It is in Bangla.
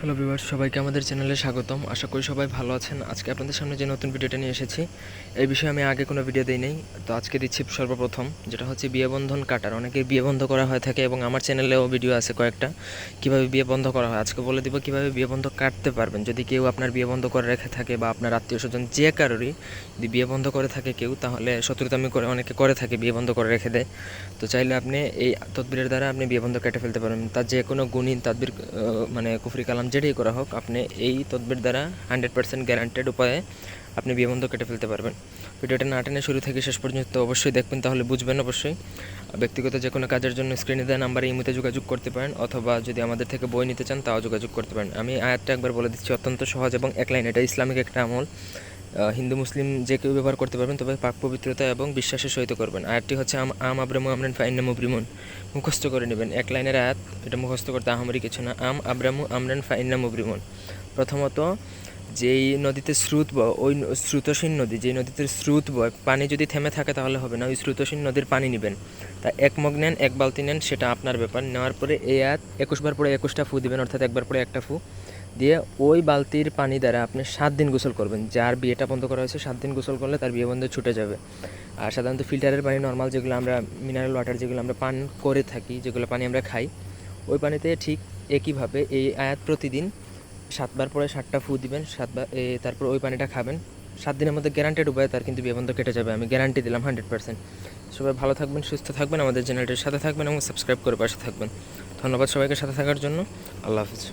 হ্যালো ভিউয়ার্স সবাইকে আমাদের চ্যানেলে স্বাগতম। আশা করি সবাই ভালো আছেন। আজকে আপনাদের সামনে যে নতুন ভিডিওটা নিয়ে এসেছি, এই বিষয়ে আমি আগে কোনো ভিডিও দিই নাই। তো আজকে দিচ্ছি সর্বপ্রথম, যেটা হচ্ছে বিয়ে বন্ধন কাটার। অনেকের বিয়ে বন্ধ করা হয়ে থাকে এবং আমার চ্যানেলেও ভিডিও আছে কয়েকটা। কীভাবে বিয়ে বন্ধ করা হয়? আজকে বলে দিব কীভাবে বিয়ে বন্ধ কাটতে পারবেন। যদি কেউ আপনার বিয়ে বন্ধ করে রেখে থাকে বা আপনার আত্মীয় স্বজন যে কারোরই যদি বিয়ে বন্ধ করে থাকে কেউ, তাহলে শত্রুতামি করে অনেকে করে থাকে বিয়ে বন্ধ করে রেখে দেয়। তো চাইলে আপনি এই তদবিরের দ্বারা আপনি বিয়ে বন্ধ কেটে ফেলতে পারবেন। তার যে কোনো গুণিন তাদবির মানে কুফরি কালাম যেটাই করা হোক, আপনি এই তদবির দ্বারা হান্ড্রেড পার্সেন্ট গ্যারান্টেড উপায়ে আপনি বিবন্ধ কেটে ফেলতে পারবেন। ভিডিওটা না টেনে শুরু থেকে শেষ পর্যন্ত অবশ্যই দেখবেন, তাহলে বুঝবেন অবশ্যই। ব্যক্তিগত যে কোনো কাজের জন্য স্ক্রিনে দেওয়া নাম্বারে ইমুতে যোগাযোগ করতে পারেন, অথবা যদি আমাদের থেকে বই নিতে চান, তাও যোগাযোগ করতে পারেন। আমি আয়াতটা একবার বলে দিচ্ছি, অত্যন্ত সহজ এবং এক লাইন। এটা ইসলামিক একটা আমল। হিন্দু, মুসলিম যে কেউ ব্যবহার করতে পারবেন, তবে পাক পবিত্রতা এবং বিশ্বাসের সহিত করবেন। আয়াতটি হচ্ছে, আম আম আব্রামু আমরেন ফাইন্না মুবরিমুন মুখস্থ করে নেবেন। এক লাইনের আয়াত, এটা মুখস্থ করতে আহামরি কিছু না। আম আব্রামু আমরেন ফাইন্না মুবরিমুন প্রথমত, যেই নদীতে স্রোত বয়, ওই স্রোতসীন নদী, যেই নদীতে স্রোত বয়, পানি যদি থেমে থাকে তাহলে হবে না, ওই স্রোতসীন নদীর পানি নেবেন। তা এক মগ নেন, এক বালতি নেন, সেটা আপনার ব্যাপার। নেওয়ার পরে এই আয়াত, একুশবার পরে একুশটা ফু দিবেন, অর্থাৎ একবার পরে একটা ফু। দিয়ে ওই বালতির পানি দ্বারা আপনি সাত দিন গোসল করবেন। যার বিয়েটা বন্ধ করা হয়েছে, সাত দিন গোসল করলে তার বিয়ে বন্ধ ছুটে যাবে। আর সাধারণত ফিল্টারের পানি নর্মাল যেগুলো আমরা মিনারেল ওয়াটার যেগুলো আমরা পান করে থাকি, যেগুলো পানি আমরা খাই, ওই পানিতে ঠিক একইভাবে এই আয়াত প্রতিদিন সাতবার পরে সাতটা ফু দিবেন, সাতবার তারপর ওই পানিটা খাবেন। সাত দিনের মধ্যে গ্যারান্টেড উপায়ে তার কিন্তু বিয়ে বন্ধ কেটে যাবে, আমি গ্যারান্টি দিলাম হান্ড্রেড পার্সেন্ট সবাই ভালো থাকবেন, সুস্থ থাকবেন, আমাদের চ্যানেলটির সাথে থাকবেন এবং সাবস্ক্রাইব করে পাশে থাকবেন। ধন্যবাদ সবাইকে সাথে থাকার জন্য। আল্লাহ হাফিজ।